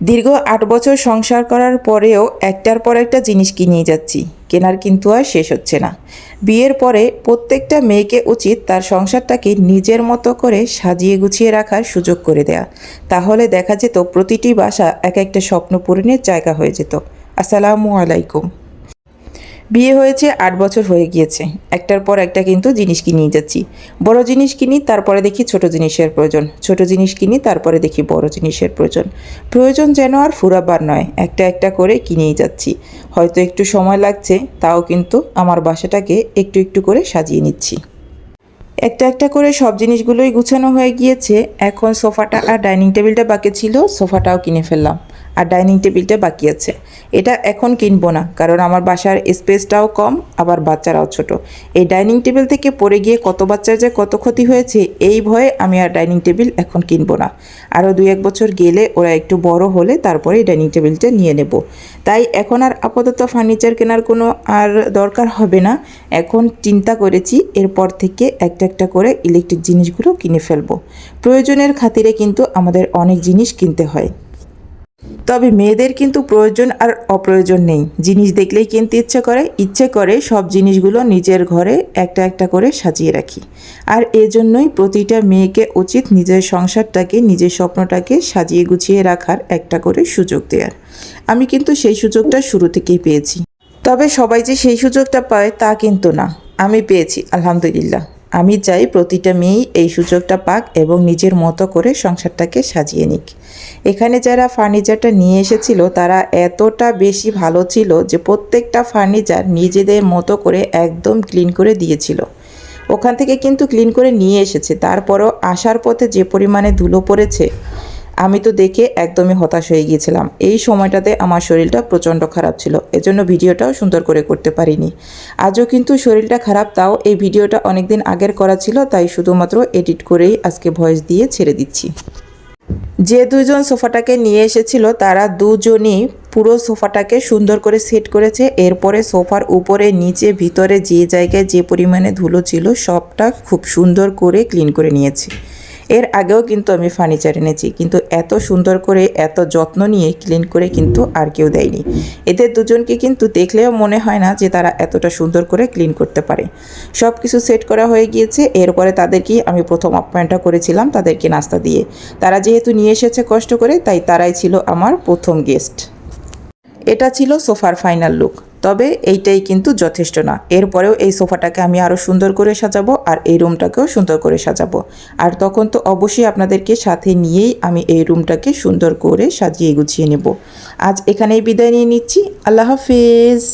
দীর্ঘ আট বছর সংসার করার পরেও একটার পর একটা জিনিস কিনিয়ে যাচ্ছি। কেনার কিন্তু আর শেষ হচ্ছে না। বিয়ের পরে প্রত্যেকটা মেয়েকে উচিত তার সংসারটাকে নিজের মতো করে সাজিয়ে গুছিয়ে রাখার সুযোগ করে দেয়া। তাহলে দেখা যেত প্রতিটি বাসা এক একটা স্বপ্ন পূরণের জায়গা হয়ে যেত। আসসালামু আলাইকুম। বিয়ে হয়েছে, আট বছর হয়ে গিয়েছে। একটার পর একটা কিন্তু জিনিস কিনেই যাচ্ছি। বড় জিনিস কিনি, তারপরে দেখি ছোট জিনিসের প্রয়োজন। ছোট জিনিস কিনি, তারপরে দেখি বড় জিনিসের প্রয়োজন। প্রয়োজন যেন আর ফুরাবার নয়, একটা একটা করে কিনেই যাচ্ছি। হয়তো একটু সময় লাগছে, তাও কিন্তু আমার বাসাটাকে একটু একটু করে সাজিয়ে নিচ্ছি। একটা একটা করে সব জিনিসগুলোই গুছানো হয়ে গিয়েছে। এখন সোফাটা আর ডাইনিং টেবিলটা বাকি ছিল, সোফাটাও কিনে ফেললাম। আর ডাইনিং টেবিলটা বাকি আছে। এটা এখন কিনবো না, কারণ আমার বাসার স্পেসটাও কম, আবার বাচ্চারাও ছোট। এই ডাইনিং টেবিল থেকে পড়ে গিয়ে কত বাচ্চার যে কত ক্ষতি হয়েছে, এই ভয়ে আমি আর ডাইনিং টেবিল এখন কিনবো না। আরও দুই এক বছর গেলে ওরা একটু বড় হলে তারপরে ডাইনিং টেবিলটা নিয়ে নেব। তাই এখন আর আপাতত ফার্নিচার কেনার কোনো আর দরকার হবে না। এখন চিন্তা করেছি, এরপর থেকে একটা একটা করে ইলেকট্রিক জিনিসগুলো কিনে ফেলব। প্রয়োজনের খাতিরে কিন্তু আমাদের অনেক জিনিস কিনতে হয়। তবে মেয়েদের কিন্তু প্রয়োজন আর অপ্রয়োজন নেই। জিনিস দেখলেই কিনতে ইচ্ছে করে ইচ্ছে করে সব জিনিসগুলো নিজের ঘরে একটা একটা করে সাজিয়ে রাখি। আর এজন্যই প্রতিটা মেয়েকে উচিত নিজের সংসারটাকে, নিজের স্বপ্নটাকে সাজিয়ে গুছিয়ে রাখার একটা করে সুযোগ দেওয়ার আমি কিন্তু সেই সুযোগটা শুরু থেকেই পেয়েছি। তবে সবাই যে সেই সুযোগটা পায় তা কিন্তু না। আমি পেয়েছি, আলহামদুলিল্লাহ। আমি চাই প্রতিটা মেয়েই এই সুযোগটা পাক এবং নিজের মতো করে সংসারটাকে সাজিয়ে নিক। এখানে যারা ফার্নিচারটা নিয়ে এসেছিল, তারা এতটা বেশি ভালো ছিল যে প্রত্যেকটা ফার্নিচার নিজেদের মতো করে একদম ক্লিন করে দিয়েছিল। ওখান থেকে কিন্তু ক্লিন করে নিয়ে এসেছে। তারপরও আসার পথে যে পরিমাণে ধুলো পড়েছে আমি তো দেখে একদমই হতাশ হয়ে গিয়েছিলাম। এই সময়টাতে আমার শরীরটা প্রচণ্ড খারাপ ছিল, এজন্য ভিডিওটাও সুন্দর করে করতে পারিনি। আজও কিন্তু শরীরটা খারাপ, তাও এই ভিডিওটা অনেকদিন আগের করা ছিল, তাই শুধুমাত্র এডিট করেই আজকে ভয়েস দিয়ে ছেড়ে দিচ্ছি। যে দুজন সোফাটাকে নিয়ে এসেছিল, তারা দুজনই পুরো সোফাটাকে সুন্দর করে সেট করেছে। এরপরে সোফার উপরে, নিচে, ভিতরে যে জায়গায় যে পরিমাণে ধুলো ছিল, সবটা খুব সুন্দর করে ক্লিন করে নিয়েছে। এর আগেও কিন্তু আমি ফার্নিচার এনেছি। কিন্তু এত সুন্দর করে, এত যত্ন নিয়ে ক্লিন করে কিন্তু আর কেউ দেয়নি। এদের দুজনকে কিন্তু দেখলেও মনে হয় না যে তারা এতটা সুন্দর করে ক্লিন করতে পারে। সব কিছু সেট করা হয়ে গিয়েছে। এরপরে তাদেরকেই আমি প্রথম আপ্যায়নটা করেছিলাম তাদেরকে নাস্তা দিয়ে। তারা যেহেতু নিয়ে এসেছে কষ্ট করে, তাই তারাই ছিল আমার প্রথম গেস্ট এটা ছিল সোফার ফাইনাল লুক তবে এইটাই কিন্তু যথেষ্ট না। এরপরেও এই সোফাটাকে আমি আরও সুন্দর করে সাজাবো আর এই রুমটাকেও সুন্দর করে সাজাবো। আর তখন তো অবশ্যই আপনাদেরকে সাথে নিয়েই আমি এই রুমটাকে সুন্দর করে সাজিয়ে গুছিয়ে নেব। আজ এখানেই বিদায় নিয়ে নিচ্ছি। আল্লাহ হাফিজ।